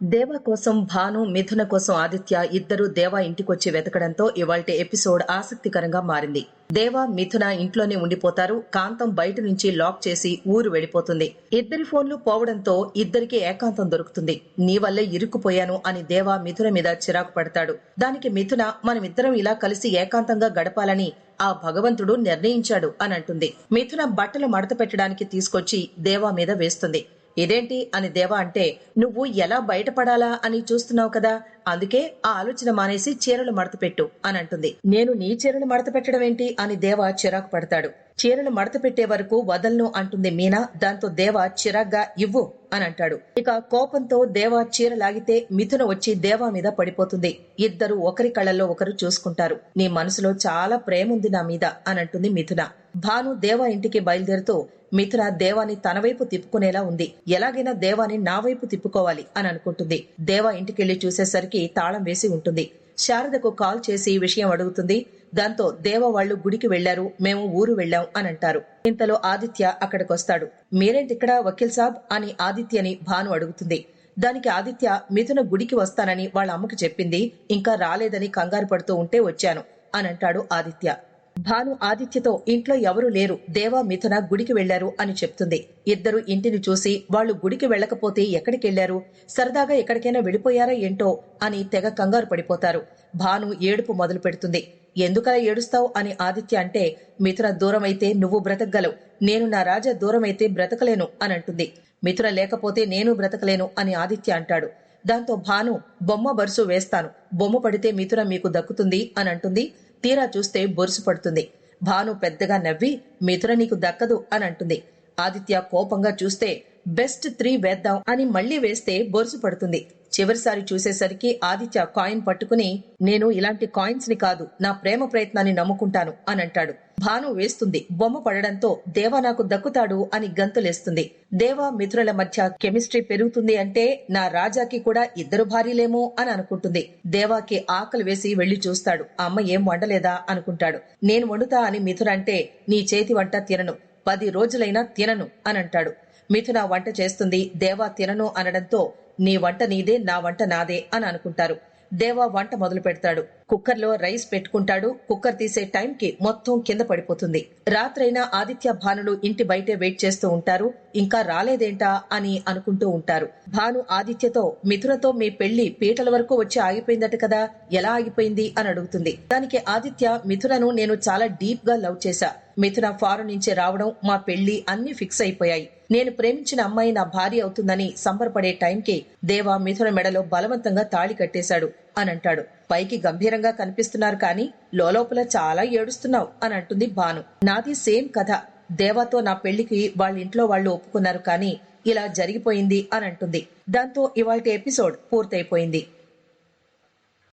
దేవ కోసం భాను మిథున కోసం ఆదిత్య ఇద్దరు దేవా ఇంటికొచ్చి వెతకడంతో ఇవాల్టి ఎపిసోడ్ ఆసక్తికరంగా మారింది. దేవ మిథున ఇంట్లోనే ఉండిపోతారు. కాంతం బయట నుంచి లాక్ చేసి ఊరు వెళ్ళిపోతుంది. ఇద్దరి ఫోన్లు పోవడంతో ఇద్దరికి ఏకాంతం దొరుకుతుంది. నీ వల్లే ఇరుక్కుపోయాను అని దేవ మిథున మీద చిరాకు పడతాడు. దానికి మిథున మనమిద్దరం ఇలా కలిసి ఏకాంతంగా గడపాలని ఆ భగవంతుడు నిర్ణయించాడు అని అంటుంది. మిథున బట్టలు మడత పెట్టడానికి తీసుకొచ్చి దేవా మీద వేస్తుంది. ఇదేంటి అని దేవా అంటే నువ్వు ఎలా బయటపడాలా అని చూస్తున్నావు కదా? అందుకే ఆ ఆలోచన మానేసి చీరలు మడత పెట్టు అని అంటుంది. నేను నీ చీరలు మడత పెట్టడం ఏంటి అని దేవా చిరాకు పడతాడు. చీరలు మడత పెట్టే వరకు వదలను అంటుంది మీనా. దాంతో దేవ చిరాగ్గా ఇవ్వు అని అంటాడు. ఇక కోపంతో దేవా చీర లాగితే మిథున వచ్చి దేవా మీద పడిపోతుంది. ఇద్దరు ఒకరి కళ్ళల్లో ఒకరు చూసుకుంటారు. నీ మనసులో చాలా ప్రేమ ఉంది నా మీద అని అంటుంది మిథున. భాను దేవా ఇంటికి బయలుదేరుతూ మిథున దేవాని తన వైపు తిప్పుకునేలా ఉంది. ఎలాగైనా దేవాని నా వైపు తిప్పుకోవాలి అని అనుకుంటుంది. దేవా ఇంటికెళ్ళి చూసేసరికి తాళం వేసి ఉంటుంది. శారదకు కాల్ చేసి విషయం అడుగుతుంది. దాంతో దేవ వాళ్ళు గుడికి వెళ్ళారు మేము ఊరు వెళ్ళాం అని అంటారు. ఇంతలో ఆదిత్య అక్కడికొస్తాడు. మీరేంటిక్కడ వకీల్ సాబ్ అని ఆదిత్యని భాను అడుగుతుంది. దానికి ఆదిత్య మిథున గుడికి వస్తానని వాళ్ళ అమ్మకి చెప్పింది ఇంకా రాలేదని కంగారు పడుతూ ఉంటే వచ్చాను అని అంటాడు ఆదిత్య. భాను ఆదిత్యతో ఇంట్లో ఎవరూ లేరు. దేవా మిథున గుడికి వెళ్ళారు అని చెప్తుంది. ఇద్దరు ఇంటిని చూసి వాళ్ళు గుడికి వెళ్ళకపోతే ఎక్కడికెళ్ళారు సరదాగా ఎక్కడికైనా వెళ్ళిపోయారా ఏంటో అని తెగ కంగారు పడిపోతారు. భాను ఏడుపు మొదలు పెడుతుంది. ఎందుకలా ఏడుస్తావు అని ఆదిత్య అంటే మిథున దూరమైతే నువ్వు బ్రతకగలవు. నేను నా రాజా దూరమైతే బ్రతకలేను అని అంటుంది. మిథున లేకపోతే నేను బ్రతకలేను అని ఆదిత్య అంటాడు. దాంతో భాను బొమ్మ బరుసు వేస్తాను. బొమ్మ పడితే మిథున మీకు దక్కుతుంది అని అంటుంది. తీరా చూస్తే బొరుసు పడుతుంది. భాను పెద్దగా నవ్వి మిథున నీకు దక్కదు అని అంటుంది. ఆదిత్య కోపంగా చూస్తే బెస్ట్ త్రీ వేద్దాం అని మళ్ళీ వేస్తే బొరుసు పడుతుంది. చివరిసారి చూసేసరికి ఆదిత్య కాయిన్ పట్టుకుని నేను ఇలాంటి కాయిన్స్ని కాదు నా ప్రేమ ప్రయత్నాన్ని నమ్ముకుంటాను అని అంటాడు. భాను వేస్తుంది. బొమ్మ పడడంతో దేవా నాకు దక్కుతాడు అని గంతులేస్తుంది. దేవా మిత్రుల మధ్య కెమిస్ట్రీ పెరుగుతుంది అంటే నా రాజాకి కూడా ఇద్దరు భార్యలేమో అని అనుకుంటుంది. దేవాకి ఆకలి వేసి వెళ్ళి చూస్తాడు. అమ్మ ఏం వండలేదా అనుకుంటాడు. నేను వండుతా అని మిథున అంటే నీ చేతి వంట తినను. పది రోజులైనా తినను అని అంటాడు. మిథున వంట చేస్తుంది దేవా తినను అనడంతో నీ వంట నీదే నా వంట నాదే అని అనుకుంటారు. దేవా వంట మొదలు పెడతాడు కుక్కర్లో రైస్ పెట్టుకుంటాడు. కుక్కర్ తీసే టైంకి మొత్తం కింద పడిపోతుంది. రాత్రైనా ఆదిత్య భానులు ఇంటి బయటే వెయిట్ చేస్తూ ఉంటారు. ఇంకా రాలేదేంటా అని అనుకుంటూ ఉంటారు. భాను ఆదిత్యతో మిథునతో మీ పెళ్ళి పీటల వరకు వచ్చి ఆగిపోయిందట కదా ఎలా ఆగిపోయింది అని అడుగుతుంది. దానికి ఆదిత్య మిథునను నేను చాలా డీప్గా లవ్ చేశా. మిథున ఫారెన్ నుంచి రావడం మా పెళ్ళి అన్ని ఫిక్స్ అయిపోయాయి. నేను ప్రేమించిన అమ్మాయి నా భార్య అవుతుందని సంబరపడే టైంకి దేవా మిథున మెడలో బలవంతంగా తాళి కట్టేశాడు. అని అంటాడు పైకి గంభీరంగా కనిపిస్తున్నారు కానీ లోపల చాలా ఏడుస్తున్నావు అని అంటుంది భాను. నాది సేమ్ కథ. దేవాతో నా పెళ్ళికి వాళ్ళ ఇంట్లో వాళ్ళు ఒప్పుకున్నారు కానీ ఇలా జరిగిపోయింది అని అంటుంది. దాంతో ఇవాళ ఎపిసోడ్ పూర్తయిపోయింది.